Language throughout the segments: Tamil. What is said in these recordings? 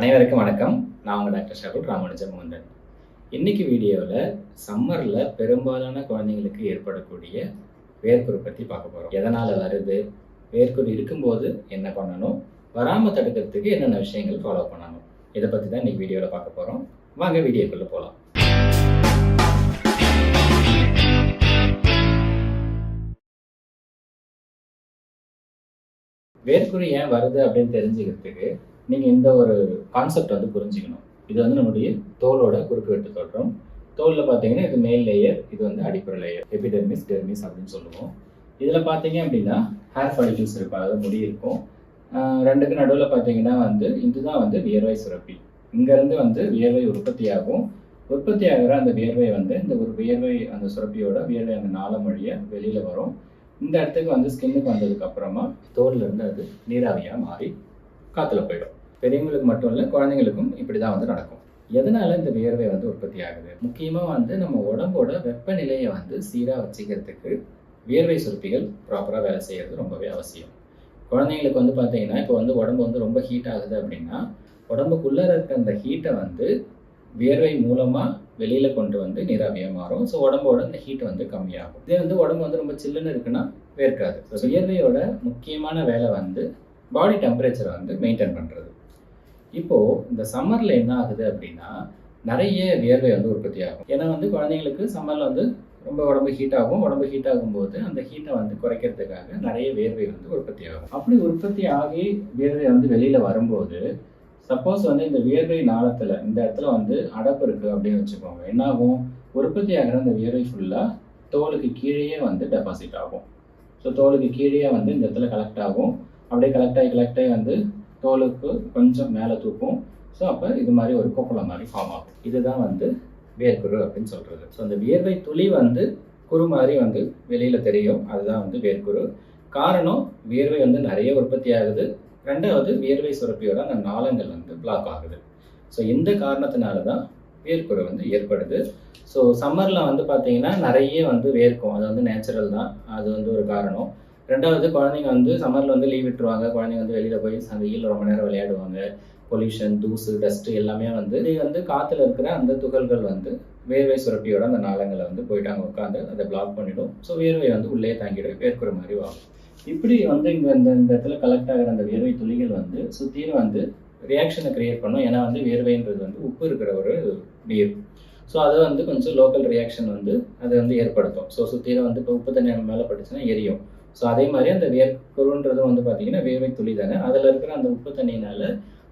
அனைவருக்கும் வணக்கம். நான் உங்கள் டாக்டர் ஷகுல் ராமானுஜம் மோகன் இன்னைக்கு வீடியோவில் சம்மரில் பெரும்பாலான குழந்தைங்களுக்கு ஏற்படக்கூடிய வேர்க்குரு பற்றி பார்க்க போகிறோம் எதனால் வருது? வேர்க்குரு இருக்கும்போது என்ன பண்ணணும்? வராமல் தடுக்கிறதுக்கு என்னென்ன விஷயங்கள் ஃபாலோ பண்ணணும்? இதை பற்றி தான் இன்னைக்கு வீடியோவில் பார்க்க போகிறோம் வாங்க வீடியோக்குள்ளே போகலாம் வேர்க்குரு ஏன் வருது அப்படின்னு தெரிஞ்சுக்கிறதுக்கு நீங்கள் இந்த ஒரு கான்செப்ட் வந்து புரிஞ்சுக்கணும். இது வந்து நம்முடைய தோலோட குறுக்கு வெட்டு தோற்றம். தோலில் பார்த்தீங்கன்னா இது மேல் லேயர் இது வந்து அடிப்படை லேயர் எபிடெர்மிஸ் டெர்மிஸ் அப்படின்னு சொல்லுவோம். இதில் பார்த்தீங்க அப்படின்னா ஹேர் ஃபாலிகல்ஸ் இருக்கும் அதாவது முடி இருக்கும். ரெண்டுக்கு நடுவில் பார்த்தீங்கன்னா வந்து இதுதான் வந்து வியர்வை சுரப்பி. இங்கேருந்து வந்து வியர்வை உற்பத்தி ஆகும் உற்பத்தி ஆகிற அந்த வியர்வை வந்து இந்த ஒரு வியர்வை அந்த சுரப்பியோட வியர்வை அந்த நாளம் வெளியில் வரும். இந்த இடத்துக்கு வந்து ஸ்கின்னுக்கு வந்ததுக்கு அப்புறமா அது நீராவியாக மாறி காற்றுல போயிடும். பெரியவங்களுக்கு மட்டும் இல்லை குழந்தைங்களுக்கும் இப்படி தான் வந்து நடக்கும். எதனால இந்த வியர்வை வந்து உற்பத்தி ஆகுது? முக்கியமாக வந்து நம்ம உடம்போட வெப்பநிலையை வந்து சீராக வச்சுக்கிறதுக்கு வியர்வை சுருப்பிகள் ப்ராப்பராக வேலை செய்கிறது ரொம்பவே அவசியம். குழந்தைங்களுக்கு வந்து பார்த்தீங்கன்னா இப்போ வந்து உடம்பு வந்து ரொம்ப ஹீட் ஆகுது அப்படின்னா உடம்புக்குள்ளே இருக்க அந்த ஹீட்டை வந்து வியர்வை மூலமாக வெளியில் கொண்டு வந்து நீராவியாக மாறும். ஸோ உடம்போட அந்த ஹீட் வந்து கம்மியாகும். இதே வந்து உடம்பு வந்து ரொம்ப சில்லுன்னு இருக்குன்னா வேர்க்காது. ஸோ வியர்வையோட முக்கியமான வேலை வந்து பாடி டெம்பரேச்சரை வந்து மெயின்டைன் பண்ணுறது இப்போது இந்த சம்மரில் என்ன ஆகுது அப்படின்னா நிறைய வியர்வை வந்து உற்பத்தி ஆகும். ஏன்னா வந்து குழந்தைங்களுக்கு சம்மரில் வந்து ரொம்ப உடம்பு ஹீட் ஆகும். உடம்பு ஹீட் ஆகும்போது அந்த ஹீட்டை வந்து குறைக்கிறதுக்காக நிறைய வேர்வை வந்து உற்பத்தி ஆகும். அப்படி உற்பத்தி ஆகி வியர்வை வந்து வெளியில் வரும்போது சப்போஸ் வந்து இந்த வியர்வை நாளத்தில் இந்த இடத்துல வந்து அடப்பு இருக்குது அப்படின்னு வச்சுக்கோங்க. என்ன ஆகும்? உற்பத்தி ஆகிற அந்த வியர்வை ஃபுல்லாக தோலுக்கு கீழேயே வந்து டெபாசிட் ஆகும். ஸோ தோலுக்கு கீழேயே வந்து இந்த இடத்துல கலெக்ட் ஆகும். அப்படியே கலெக்ட் ஆகி கலெக்ட் ஆகி வந்து தோலுக்கு கொஞ்சம் மேலே தூக்கும். ஸோ அப்போ இது மாதிரி ஒரு கொப்பளம் மாதிரி ஃபார்ம் ஆகும். இதுதான் வந்து வேர்க்குரு அப்படின்னு சொல்கிறது ஸோ அந்த வியர்வை துளி வந்து குரு மாதிரி வந்து வெளியில் தெரியும். அதுதான் வந்து வேர்க்குரு. காரணம் வியர்வை வந்து நிறைய உற்பத்தி ஆகுது. ரெண்டாவது வியர்வை சுரப்பியோட அந்த நாளங்கள் வந்து பிளாக் ஆகுது. ஸோ இந்த காரணத்தினால தான் வேர்க்குரு வந்து ஏற்படுது. ஸோ சம்மரில் வந்து பார்த்தீங்கன்னா நிறைய வந்து வேர்க்கும். அது வந்து நேச்சுரல் தான். அது வந்து ஒரு காரணம். ரெண்டாவது குழந்தைங்க வந்து சம்மரில் வந்து லீவ் விட்டுருவாங்க. குழந்தைங்க வந்து வெளியில் போய் அந்த வெயில் ரொம்ப நேரம் விளையாடுவாங்க. பொல்யூஷன் தூசு டஸ்ட்டு எல்லாமே வந்து இது வந்து காற்றுல இருக்கிற அந்த துகள்கள் வந்து வேர்வை சுரப்பியோட அந்த நாளங்களை வந்து போயிட்டாங்க அங்கே உட்காந்து அதை பிளாக் பண்ணிடும். ஸோ வேர்வை வந்து உள்ளே தாங்கிடும். வேர்க்குற மாதிரி ஆகும். இப்படி வந்து இங்கே இந்த இந்த இடத்துல கலெக்ட் ஆகிற அந்த வேர்வை துளிகள் வந்து சுற்றியும் வந்து ரியாக்ஷனை கிரியேட் பண்ணும். ஏன்னா வந்து வேர்வைன்றது வந்து உப்பு இருக்கிற ஒரு நீர். ஸோ அதை வந்து கொஞ்சம் லோக்கல் ரியாக்ஷன் வந்து அதை வந்து ஏற்படுத்தும். ஸோ சுற்றிலும் வந்து இப்போ உப்பு தண்ணி நம்ம மேலே பட்டுச்சுன்னா எரியும். ஸோ அதே மாதிரி அந்த வேர்க்குருன்றதும் வந்து பார்த்தீங்கன்னா வேர்வை துளி தானே. அதில் இருக்கிற அந்த உப்பு தண்ணியினால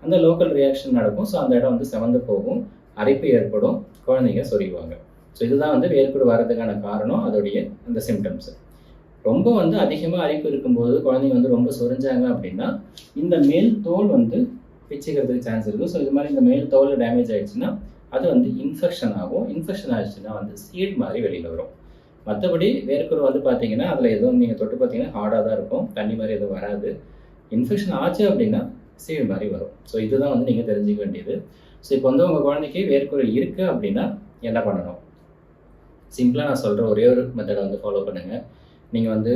அந்த லோக்கல் ரியாக்ஷன் நடக்கும். ஸோ அந்த இடம் வந்து செவந்து போகும். அரிப்பு ஏற்படும். குழந்தைங்க சொல்லிடுவாங்க ஸோ இதுதான் வந்து வேர்க்குரு வர்றதுக்கான காரணம். அதோடைய அந்த சிம்டம்ஸ் ரொம்ப வந்து அதிகமாக அரிப்பு இருக்கும்போது குழந்தைங்க வந்து ரொம்ப சொரிஞ்சாங்க அப்படின்னா இந்த மேல் தோல் வந்து பிச்சுக்கிறதுக்கு சான்ஸ் இருக்குது ஸோ இது மாதிரி இந்த மேல் தோல் டேமேஜ் ஆயிடுச்சுன்னா அது வந்து இன்ஃபெக்ஷன் ஆகும். இன்ஃபெக்ஷன் ஆயிடுச்சுன்னா வந்து சீட் மாதிரி வெளியில் வரும். மற்றபடி வேர்க்குரு வந்து பார்த்தீங்கன்னா அதில் எதுவும் நீங்கள் தொட்டு பார்த்தீங்கன்னா ஹார்டாக தான் இருக்கும். தண்ணி மாதிரி எதுவும் வராது. இன்ஃபெக்ஷன் ஆச்சு அப்படின்னா சீவி மாதிரி வரும். ஸோ இதுதான் வந்து நீங்கள் தெரிஞ்சுக்க வேண்டியது. ஸோ இப்போ வந்து உங்கள் குழந்தைக்கு வேர்க்குரு இருக்குது அப்படின்னா என்ன பண்ணணும்? சிம்பிளாக நான் சொல்கிற ஒரே ஒரு மெத்தடை வந்து ஃபாலோ பண்ணுங்கள் நீங்கள் வந்து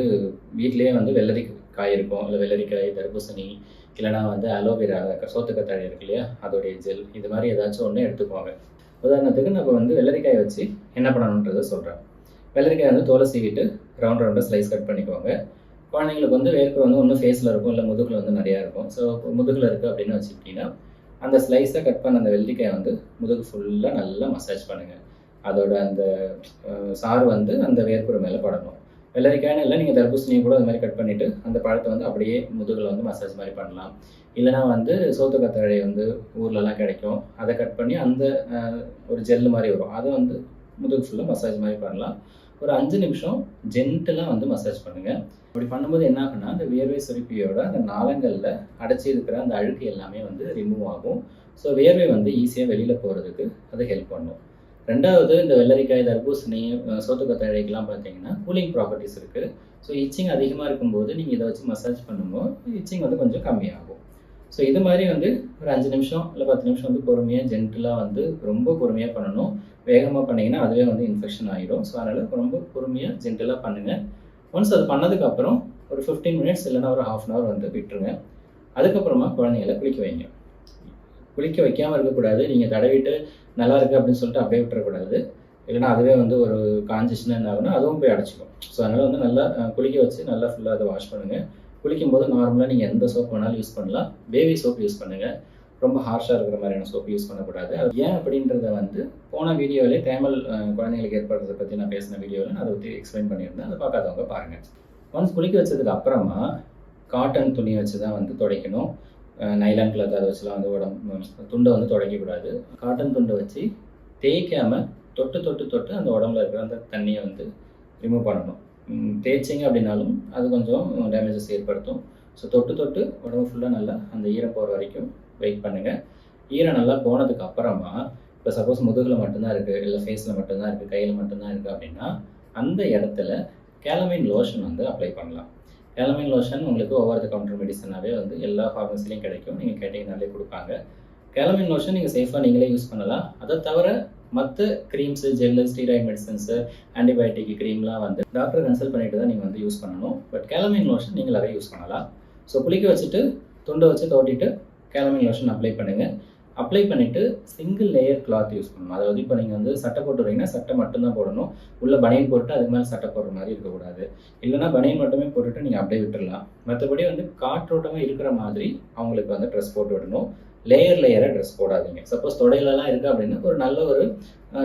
வீட்டிலேயே வந்து வெள்ளரி காய் இருக்கும். இல்லை வெள்ளரிக்காய் தர்பூசணி இல்லைனா வந்து அலோவேரா சோத்துக்கத்தாழை இருக்கு இல்லையா? அதோடைய ஜெல் இது மாதிரி ஏதாச்சும் ஒன்று எடுத்துக்குவாங்க உதாரணத்துக்கு நம்ம வந்து வெள்ளரிக்காய் வச்சு என்ன பண்ணணுன்றதை சொல்கிறேன் வெள்ளரிக்காய் வந்து தோலை சீவிட்டு ரவுண்ட் ரவுண்டாக ஸ்லைஸ் கட் பண்ணிக்குவாங்க. குழந்தைங்களுக்கு வந்து வேர்க்கை வந்து ஒன்றும் ஃபேஸில் இருக்கும் இல்லை முதுகில் வந்து நிறையா இருக்கும். ஸோ முதுகில் இருக்குது அப்படின்னு வச்சுக்கிட்டிங்கன்னா அந்த ஸ்லைஸை கட் பண்ண அந்த வெள்ளரிக்காயை வந்து முதுகு ஃபுல்லாக நல்லா மசாஜ் பண்ணுங்கள் அதோட அந்த சாறு வந்து அந்த வேர்க்குரு மேலே படணும். வெள்ளரிக்காய்னு இல்லை நீங்கள் தர்பூசணியை கூட அது மாதிரி கட் பண்ணிவிட்டு அந்த பழத்தை வந்து அப்படியே முதுகில் வந்து மசாஜ் மாதிரி பண்ணலாம். இல்லைனா வந்து சோத்து கத்தாழை வந்து ஊர்லலாம் கிடைக்கும். அதை கட் பண்ணி அந்த ஒரு ஜெல்லு மாதிரி வரும். அதை வந்து முதுகு ஃபுல்லாக மசாஜ் மாதிரி பண்ணலாம். ஒரு அஞ்சு நிமிஷம் ஜென்டலாக வந்து மசாஜ் பண்ணுங்கள் அப்படி பண்ணும்போது என்ன ஆகுனா அந்த வியர்வை சுரப்பியோட அந்த நாளங்களில் அடைச்சி இருக்கிற அந்த அழுக்கு எல்லாமே வந்து ரிமூவ் ஆகும். ஸோ வியர்வை வந்து ஈஸியாக வெளியில் போகிறதுக்கு அது ஹெல்ப் பண்ணும். ரெண்டாவது இந்த வெள்ளரிக்காய் தர்பூசணி சோத்துக்கத்தழைக்கெல்லாம் பார்த்தீங்கன்னா கூலிங் ப்ராப்பர்ட்டிஸ் இருக்குது ஸோ இச்சிங் அதிகமாக இருக்கும்போது நீங்கள் இதை வச்சு மசாஜ் பண்ணும்போது இச்சிங் வந்து கொஞ்சம் கம்மியாகும். ஸோ இது மாதிரி வந்து ஒரு அஞ்சு நிமிஷம் இல்லை பத்து நிமிஷம் வந்து பொறுமையாக ஜென்டலாக வந்து ரொம்ப பொறுமையாக பண்ணணும். வேகமாக பண்ணிங்கன்னா அதுவே வந்து இன்ஃபெக்ஷன் ஆகிடும் ஸோ அதனால் ரொம்ப பொறுமையாக ஜென்டலாக பண்ணுங்கள் ஒன்ஸ் அது பண்ணதுக்கப்புறம் ஒரு ஃபிஃப்டீன் மினிட்ஸ் இல்லைன்னா ஒரு ஹாஃப் அன் ஹவர் வந்து விட்டுருங்க. அதுக்கப்புறமா குழந்தைங்களை குளிக்க வைங்க. குளிக்க வைக்காமல் இருக்கக்கூடாது. நீங்கள் தடவிட்டு நல்லா இருக்குது அப்படின்னு சொல்லிட்டு அப்படியே விட்டுறக்கூடாது. இல்லைன்னா அதுவே வந்து ஒரு காஞ்சிச்சுன்னா என்ன ஆகுனா அதுவும் போய் அடைச்சிக்கும். ஸோ அதனால் வந்து நல்லா குளிக்க வச்சு நல்லா ஃபுல்லாக அதை வாஷ் பண்ணுங்கள் குளிக்கும்போது நார்மலாக நீங்கள் எந்த சோப் வேணாலும் யூஸ் பண்ணலாம். பேபி சோப் யூஸ் பண்ணுங்கள் ரொம்ப ஹார்ஷாக இருக்கிற மாதிரியான சோப் யூஸ் பண்ணக்கூடாது. அது ஏன் அப்படின்றத வந்து போன வீடியோவிலே தேமல் குழந்தைங்களுக்கு ஏற்படுறதை பற்றி நான் பேசின வீடியோவில் நான் அதை பற்றி எக்ஸ்பிளைன் பண்ணியிருந்தேன். அதை பார்க்காதவங்க பாருங்கள் ஒன்ஸ் குளிக்க வச்சதுக்கு அப்புறமா காட்டன் துணி வச்சு தான் வந்து துடைக்கணும். நைலான் கிளாத் அதை வச்சுலாம் வந்து உடம்பு துண்டை வந்து துடைக்கக்கூடாது. காட்டன் துண்டை வச்சு தேய்க்காமல் தொட்டு தொட்டு தொட்டு அந்த உடம்புல இருக்கிற அந்த தண்ணியை வந்து ரிமூவ் பண்ணணும். தேய்ச்சிங்க அப்படின்னாலும் அது கொஞ்சம் டேமேஜஸ் ஏற்படுத்தும். ஸோ தொட்டு தொட்டு உடம்பு ஃபுல்லாக நல்லா அந்த ஈரம் போகிற வரைக்கும் வெயிட் பண்ணுங்கள் ஈரம் நல்லா போனதுக்கு அப்புறமா இப்போ சப்போஸ் முதுகில் மட்டும்தான் இருக்குது இல்லை ஃபேஸில் மட்டும்தான் இருக்குது கையில் மட்டும்தான் இருக்குது அப்படின்னா அந்த இடத்துல கேலமைன் லோஷன் வந்து அப்ளை பண்ணலாம். கேலமைன் லோஷன் உங்களுக்கு ஒவ்வொரு கவுண்டர் மெடிசனாகவே வந்து எல்லா ஃபார்மசிலையும் கிடைக்கும். நீங்கள் கேட்டிங்கனாலே கொடுப்பாங்க. கேலமைன் லோஷன் நீங்கள் சேஃபாக நீங்களே யூஸ் பண்ணலாம். அதை தவிர மற்ற creams gel steroid medicines antibiotic க்ரீம்லாம் வந்து டாக்டர் கன்சல்ட் பண்ணிட்டு தான் நீங்கள் வந்து யூஸ் பண்ணணும். பட் கேலமைன் லோஷன் நீங்களாவே யூஸ் பண்ணலாம். ஸோ குளிக்க வச்சுட்டு துண்டை வச்சு தோட்டிட்டு கேலமைன் லோஷன் அப்ளை பண்ணுங்கள் அப்ளை பண்ணிவிட்டு சிங்கிள் லேயர் கிளாத் யூஸ் பண்ணணும். அதாவது இப்போ நீங்கள் வந்து சட்டை போட்டுறீங்கன்னா சட்டை மட்டும்தான் போடணும். உள்ள பனியன் போட்டு அதுக்கு மேலே சட்டை போடுற மாதிரி இருக்கக்கூடாது. இல்லைன்னா பனியன் மட்டுமே போட்டுட்டு நீங்கள் அப்படியே விட்டுடலாம் மற்றபடி வந்து காற்றோட்டமாக இருக்கிற மாதிரி அவங்களுக்கு வந்து ட்ரெஸ் போட்டு விடணும். லேயர் லேயராக ட்ரெஸ் போடாதீங்க. சப்போஸ் தொடையிலலாம் இருக்குது அப்படின்னா ஒரு நல்ல ஒரு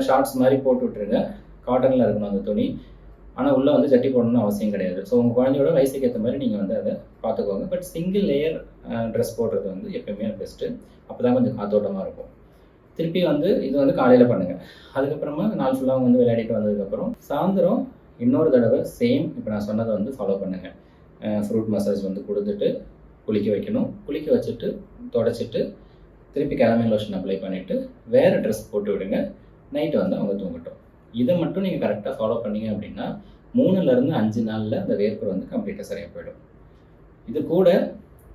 ஷார்ட்ஸ் மாதிரி போட்டு விட்டுருங்க. காட்டனில் இருக்கணும் அந்த துணி. ஆனால் உள்ளே வந்து ஜட்டி போடணும்னு அவசியம் கிடையாது. ஸோ உங்கள் குழந்தையோட வயசுக்கு ஏற்ற மாதிரி நீங்கள் வந்து அதை பார்த்துக்கோங்க. பட் சிங்கிள் லேயர் ட்ரெஸ் போடுறது வந்து எப்பயுமே பெஸ்ட்டு அப்போ தான் கொஞ்சம் காத்தோட்டமாக இருக்கும். திருப்பி வந்து இது வந்து காலையில் பண்ணுங்கள் அதுக்கப்புறமா நாள் ஃபுல்லாக வந்து விளையாடிட்டு வந்ததுக்கப்புறம் சாயந்தரம் இன்னொரு தடவை சேம் இப்போ நான் சொன்னதை வந்து ஃபாலோ பண்ணுங்கள் ஃப்ரூட் மசாஜ் வந்து கொடுத்துட்டு குளிக்க வைக்கணும். குளிக்க வச்சுட்டு தொடச்சிட்டு திருப்பி கிளம்பி லோஷன் அப்ளை பண்ணிவிட்டு வேறு ட்ரெஸ் போட்டு விடுங்க. நைட்டு வந்து அவங்க தூங்கட்டும். இதை மட்டும் நீங்கள் கரெக்டாக ஃபாலோ பண்ணீங்க அப்படின்னா மூணுலேருந்து அஞ்சு நாளில் அந்த வேர்ப்பு வந்து கம்ப்ளீட்டாக சரியாக போயிடும். இது கூட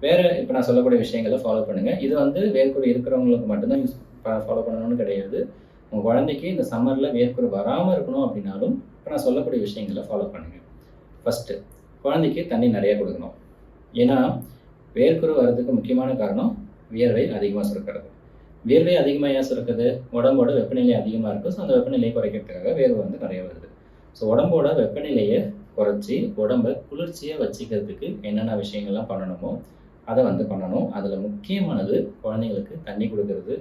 வேறு இப்போ நான் சொல்லக்கூடிய விஷயங்களை ஃபாலோ பண்ணுங்கள் இது வந்து வேர்க்குரு இருக்கிறவங்களுக்கு மட்டும்தான் யூஸ் ஃபாலோ பண்ணணும்னு கிடையாது. உங்கள் குழந்தைக்கு இந்த சம்மரில் வேர்க்குரு வராமல் இருக்கணும் அப்படின்னாலும் இப்போ நான் சொல்லக்கூடிய விஷயங்களை ஃபாலோ பண்ணுங்கள் ஃபஸ்ட்டு குழந்தைக்கு தண்ணி நிறைய கொடுக்கணும். ஏன்னா வேர்க்குரு வர்றதுக்கு முக்கியமான காரணம் வியர்வை அதிகமாக சுருக்கிறது. வேர்வை அதிகமாக ஏன் சுரக்குது உடம்போட வெப்பநிலை அதிகமாக இருக்கும் ஸோ அந்த வெப்பநிலையை குறைக்கிறதுக்காக வேர்வை வந்து நிறைய வருது. ஸோ உடம்போட வெப்பநிலையை குறைச்சி உடம்பை குளிர்ச்சியாக வச்சுக்கிறதுக்கு என்னென்ன விஷயங்கள்லாம் பண்ணணுமோ அதை வந்து பண்ணணும். அதில் முக்கியமானது குழந்தைங்களுக்கு தண்ணி கொடுக்கறது.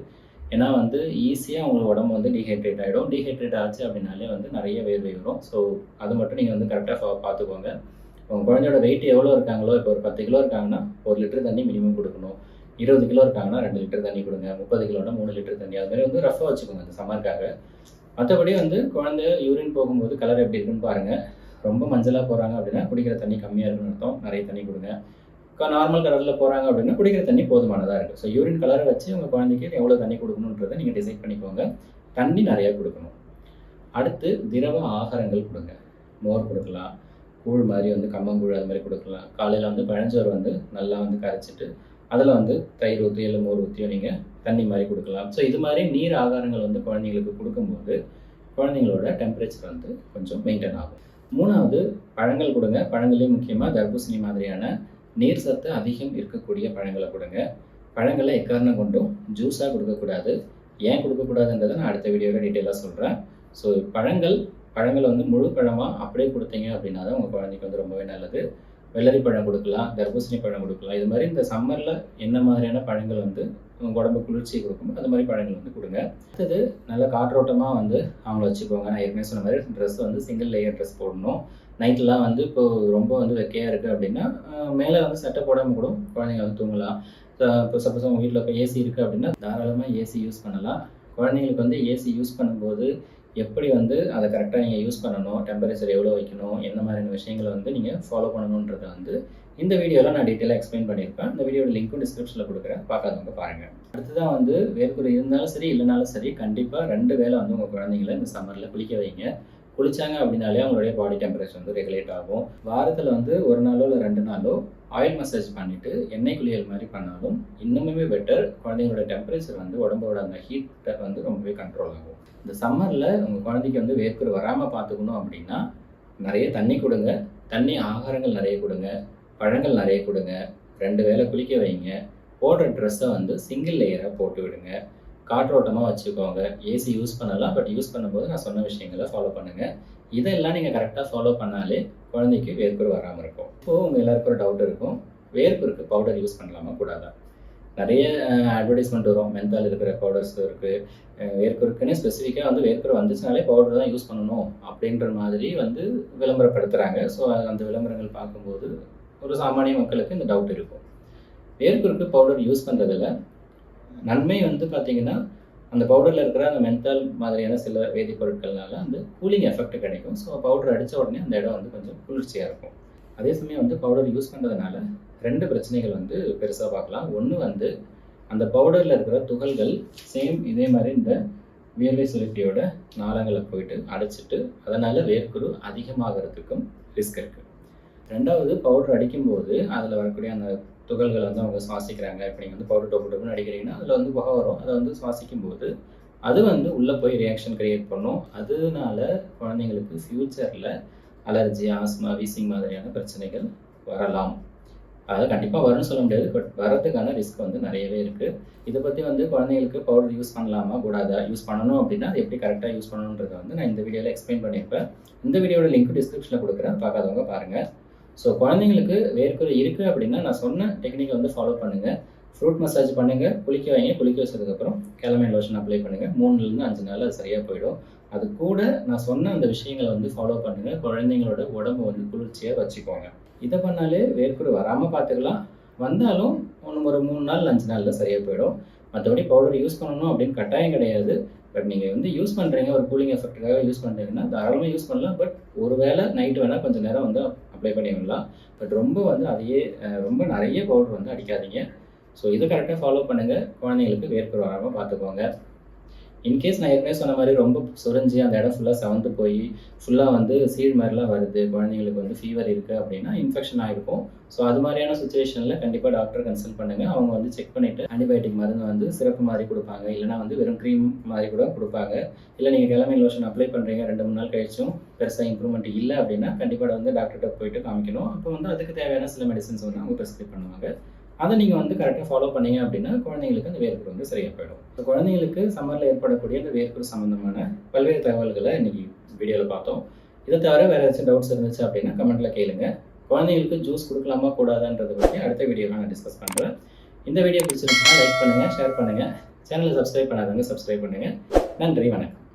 ஏன்னா வந்து ஈஸியாக உங்களுக்கு உடம்பு வந்து டீஹைட்ரேட் ஆகிடும் டீஹைட்ரேட் ஆச்சு அப்படின்னாலே வந்து நிறைய வேர்வை வரும். ஸோ அது மட்டும் நீங்கள் வந்து கரெக்டாக பார்த்துக்கோங்க. உங்கள் குழந்தையோட வெயிட் எவ்வளோ இருக்காங்களோ இப்போ ஒரு பத்து கிலோ இருக்காங்கன்னா ஒரு லிட்டர் தண்ணி மினிமம் கொடுக்கணும். இருபது கிலோ இருக்காங்கன்னா ரெண்டு லிட்டர் தண்ணி கொடுங்க முப்பது கிலோனா மூணு லிட்டர் தண்ணி. அது மாதிரி வந்து ரஃபாக வச்சுக்கோங்க அந்த சம்மருக்காக. மற்றபடி வந்து குழந்தை யூரின் போகும்போது கலர் எப்படி இருக்குன்னு பாருங்கள் ரொம்ப மஞ்சளாக போகிறாங்க அப்படின்னா குடிக்கிற தண்ணி கம்மியாக இருக்குன்னு அர்த்தம். நிறைய தண்ணி கொடுங்க. நார்மல் கலரில் போகிறாங்க அப்படின்னா குடிக்கிற தண்ணி போதுமானதாக இருக்குது ஸோ யூரின் கலரை வச்சு உங்கள் குழந்தைக்கு எவ்வளோ தண்ணி கொடுக்கணுன்றதை நீங்கள் டிசைட் பண்ணிக்கோங்க. தண்ணி நிறையா கொடுக்கணும். அடுத்து திரவ ஆகாரங்கள் கொடுங்க. மோர் கொடுக்கலாம். கூழ் மாதிரி வந்து கம்மங்கூழ் அது மாதிரி கொடுக்கலாம். காலையில் வந்து பழஞ்சோறு வந்து நல்லா வந்து கரைச்சிட்டு அதில் வந்து தயிர் ஊற்றி இல்லை மோர் ஊற்றியோ நீங்கள் தண்ணி மாதிரி கொடுக்கலாம். ஸோ இது மாதிரி நீர் ஆகாரங்கள் வந்து குழந்தைங்களுக்கு கொடுக்கும்போது குழந்தைங்களோட டெம்பரேச்சர் வந்து கொஞ்சம் மெயின்டைன் ஆகும். மூணாவது பழங்கள் கொடுங்க. பழங்களே முக்கியமாக தர்பூசணி மாதிரியான நீர் சத்து அதிகம் இருக்கக்கூடிய பழங்களை கொடுங்க. பழங்களை எக்காரணம் கொண்டும் ஜூஸாக கொடுக்கக்கூடாது. ஏன் கொடுக்கக்கூடாதுன்றதை நான் அடுத்த வீடியோவில் டீட்டெயிலாக சொல்கிறேன் ஸோ பழங்கள் பழங்கள் வந்து முழு பழமாக அப்படியே கொடுத்தீங்க அப்படின்னா தான் உங்கள் குழந்தைக்கு வந்து ரொம்பவே நல்லது. வெள்ளரி பழம் கொடுக்கலாம் தர்பூசணி பழம் கொடுக்கலாம். இது மாதிரி இந்த சம்மரில் என்ன மாதிரியான பழங்கள் வந்து உங்கள் உடம்பு குளிர்ச்சி கொடுக்குமோ அது மாதிரி பழங்கள் வந்து கொடுங்க. அடுத்தது நல்ல காற்றோட்டமாக வந்து அவங்கள வச்சுக்கோங்க. நான் ஏற்கனவே சொன்ன மாதிரி ட்ரெஸ் வந்து சிங்கிள் லேயர் ட்ரெஸ் போடணும். நைட்லாம் வந்து இப்போ ரொம்ப வந்து வெக்கையாக இருக்குது அப்படின்னா மேலே வந்து சட்டை போடாமல் கூட குழந்தைங்க வந்து தூங்கலாம். இப்போ சப்போஸ் உங்கள் வீட்டில் இப்போ ஏசி இருக்குது அப்படின்னா தாராளமாக ஏசி யூஸ் பண்ணலாம். குழந்தைங்களுக்கு வந்து ஏசி யூஸ் பண்ணும்போது எப்படி வந்து அதை கரெக்டாக நீங்கள் யூஸ் பண்ணணும் டெம்பரேச்சர் எவ்வளோ வைக்கணும் என்ன மாதிரியான விஷயங்களை வந்து நீங்கள் ஃபாலோ பண்ணணுன்றத வந்து இந்த வீடியோவில் நான் டீட்டெயிலாக எக்ஸ்பிளைன் பண்ணியிருப்பேன். இந்த வீடியோட லிங்க்கும் டிஸ்கிரிப்ஷனில் கொடுக்குறேன். பார்க்காதவங்க பாருங்கள் அடுத்ததான் வந்து வேர்க்குறை இருந்தாலும் சரி இல்லைனாலும் சரி கண்டிப்பாக ரெண்டு வேளை வந்து உங்கள் குழந்தைங்கள இந்த சம்மரில் குளிக்க வைங்க. குளிச்சாங்க அப்படின்னாலே அவங்களுடைய பாடி டெம்பரேச்சர் வந்து ரெகுலேட் ஆகும். வாரத்தில் வந்து ஒரு நாளோ இல்லை ரெண்டு நாளோ ஆயில் மசாஜ் பண்ணிவிட்டு எண்ணெய் குளியல் மாதிரி பண்ணாலும் இன்னுமே பெட்டர் குழந்தைங்களோட டெம்பரேச்சர் வந்து உடம்போட அந்த ஹீட்டை வந்து ரொம்பவே கண்ட்ரோல் ஆகும். இந்த சம்மரில் உங்கள் குழந்தைக்கு வந்து வேர்க்குரு வராமல் பார்த்துக்கணும் அப்படின்னா நிறைய தண்ணி கொடுங்க. தண்ணி ஆகாரங்கள் நிறைய கொடுங்க. பழங்கள் நிறைய கொடுங்க. ரெண்டு வேளை குளிக்க வைங்க. போடுற ட்ரெஸ்ஸை வந்து சிங்கிள் லேயராக போட்டு விடுங்க. காற்றோட்டமாக வச்சுக்கோங்க. ஏசி யூஸ் பண்ணலாம் பட் யூஸ் பண்ணும்போது நான் சொன்ன விஷயங்களை ஃபாலோ பண்ணுங்கள் இதெல்லாம் நீங்கள் கரெக்டாக ஃபாலோ பண்ணாலே குழந்தைக்கு வேர்க்குரு வராமல் இருக்கும். இப்போது உங்கள் எல்லாருக்கும் ஒரு டவுட் இருக்கும். வேர்க்குருக்கு பவுடர் யூஸ் பண்ணலாமா கூடாதா? நிறைய அட்வர்டைஸ்மெண்ட் வரும். மென்தால் இருக்கிற பவுடர்ஸ் இருக்குது வேர்க்குருக்குன்னு ஸ்பெசிஃபிக்காக வந்து வேர்க்குரு வந்துச்சுனாலே பவுடர் தான் யூஸ் பண்ணணும் அப்படின்ற மாதிரி வந்து விளம்பரப்படுத்துகிறாங்க ஸோ அந்த விளம்பரங்கள் பார்க்கும்போது ஒரு சாமானிய மக்களுக்கு இந்த டவுட் இருக்கும். வேர்க்குருக்கு பவுடர் யூஸ் பண்ணுறதுல நன்மை வந்து பார்த்தீங்கன்னா அந்த பவுடரில் இருக்கிற அந்த மென்தால் மாதிரியான சில வேதிப்பொருட்கள்னால அந்த கூலிங் எஃபெக்ட் கிடைக்கும். ஸோ பவுடர் அடித்த உடனே அந்த இடம் வந்து கொஞ்சம் குளிர்ச்சியாக இருக்கும். அதே சமயம் வந்து பவுடர் யூஸ் பண்ணுறதுனால ரெண்டு பிரச்சனைகள் வந்து பெருசாக பார்க்கலாம். ஒன்று வந்து அந்த பவுடரில் இருக்கிற துகள்கள் சேம் இதே மாதிரி இந்த வியர்வை சுழற்சியோட நாளங்களை போயிட்டு அடைச்சிட்டு அதனால் வேர்க்குரு அதிகமாகிறதுக்கும் ரிஸ்க் இருக்குது ரெண்டாவது பவுடர் அடிக்கும்போது அதில் வரக்கூடிய அந்த துகள்கள் வந்து அவங்க சுவாசிக்கிறாங்க. இப்போ நீங்கள் வந்து பவுடர் டோப்பு டோப்புன்னு அடிக்கிறீங்கன்னா அதில் வந்து புகை வரும். அதை வந்து சுவாசிக்கும் போது அது வந்து உள்ளே போய் ரியாக்ஷன் கிரியேட் பண்ணும். அதனால குழந்தைங்களுக்கு ஃப்யூச்சரில் அலர்ஜி ஆஸ்மா வீசிங் மாதிரியான பிரச்சனைகள் வரலாம். அது கண்டிப்பாக வரும்னு சொல்ல முடியாது. பட் வரதுக்கான ரிஸ்க் வந்து நிறையவே இருக்குது இதை பற்றி வந்து குழந்தைங்களுக்கு பவுடர் யூஸ் பண்ணலாமா? கூடாதா? யூஸ் பண்ணணும் அப்படின்னா அது எப்படி கரெக்டாக யூஸ் பண்ணணுன்றதை வந்து நான் இந்த வீடியோவில் எக்ஸ்பிளைன் பண்ணியிருப்பேன். இந்த வீடியோட லிங்க் டிஸ்கிரிப்ஷனில் கொடுக்குறேன். பார்க்காதவங்க பாருங்கள் ஸோ குழந்தைங்களுக்கு வேர்க்குறை இருக்குது அப்படின்னா நான் சொன்ன டெக்னிக்கை வந்து ஃபாலோ பண்ணுங்கள் ஃப்ரூட் மசாஜ் பண்ணுங்கள் குளிக்க வைங்க குளிக்க வச்சதுக்கப்புறம் கிளமைன் லோஷன் அப்ளை பண்ணுங்கள் மூணுலேருந்து அஞ்சு நாள் அது சரியாக போயிடும். அது கூட நான் சொன்ன அந்த விஷயங்களை வந்து ஃபாலோ பண்ணுங்கள் குழந்தைங்களோட உடம்பு வந்து குளிர்ச்சியாக வச்சுக்கோங்க. இதை பண்ணாலே வேர்க்குறை வராமல் பார்த்துக்கலாம். வந்தாலும் ஒன்று ஒரு மூணு நாள் அஞ்சு நாளில் சரியாக போயிடும். மற்றபடி பவுடர் யூஸ் பண்ணணும் அப்படின்னு கட்டாயம் கிடையாது. பட் நீங்கள் வந்து யூஸ் பண்ணுறீங்க ஒரு கூலிங் எஃபெக்ட்டுக்காக யூஸ் பண்ணுறீங்கன்னா தாராளமாக யூஸ் பண்ணலாம். பட் ஒரு வேளை நைட்டு வேணால் கொஞ்சம் நேரம் வந்து அப்ளை பண்ணி விடலாம் பட் ரொம்ப வந்து அதையே ரொம்ப நிறைய பவுடர் வந்து அடிக்காதீங்க. ஸோ இதை கரெக்டாக ஃபாலோ பண்ணுங்கள் குழந்தைங்களுக்கு வேர்க்குரு வராமல் பார்த்துக்கோங்க. இன்கேஸ் நான் ஏற்கனவே சொன்ன மாதிரி ரொம்ப சுரஞ்சி அந்த இடம் ஃபுல்லாக சவந்து போய் ஃபுல்லாக வந்து சீழ் மாதிரிலாம் வருது குழந்தைங்களுக்கு வந்து ஃபீவர் இருக்குது அப்படின்னா இன்ஃபெக்ஷன் ஆகிருக்கும் ஸோ அது மாதிரியான சுச்சுவேஷனில் கண்டிப்பாக டாக்டர் கன்சல்ட் பண்ணுங்கள் அவங்க வந்து செக் பண்ணிவிட்டு ஆன்டிபயோட்டிக் மருந்து வந்து சிறப்பு மாதிரி கொடுப்பாங்க. இல்லைனா வந்து வெறும் க்ரீம் மாதிரி கூட கொடுப்பாங்க. இல்லை நீங்கள் கிழமை லோஷன் அப்ளை பண்ணுறீங்க ரெண்டு மூணு நாள் கழிச்சும் பெருசாக இம்ப்ரூவ்மெண்ட் இல்லை அப்படின்னா கண்டிப்பாக வந்து டாக்டர்கிட்ட போயிட்டு காமிக்கணும். அப்போ வந்து அதுக்கு தேவையான சில மெடிசன்ஸ் வந்து அவங்க ப்ரிஸ்கிரைப் பண்ணுவாங்க. அதை நீங்கள் வந்து கரெக்டாக ஃபாலோ பண்ணீங்க அப்படின்னா குழந்தைங்களுக்கு அந்த வேர்க்குரு வந்து சரியாக போயிடும். ஸோ குழந்தைங்களுக்கு சம்மரில் ஏற்படக்கூடிய அந்த வேர்க்குரு சம்மந்தமான பல்வேறு தகவல்களை இன்னைக்கு வீடியோவில் பார்த்தோம். இதை தவிர வேறு ஏதாச்சும் டவுட்ஸ் இருந்துச்சு அப்படின்னா கமெண்ட்டில் கேளுங்க. குழந்தைங்களுக்கு ஜூஸ் கொடுக்கலாமா கூடாதான்றதை பற்றி அடுத்த வீடியோவில் நான் டிஸ்கஸ் பண்ணுறேன் இந்த வீடியோ பிடிச்சிருந்துச்சுன்னா லைக் பண்ணுங்கள் ஷேர் பண்ணுங்கள் சேனலை சப்ஸ்கிரைப் பண்ணாதவங்க சப்ஸ்கிரைப் பண்ணுங்கள் நன்றி வணக்கம்.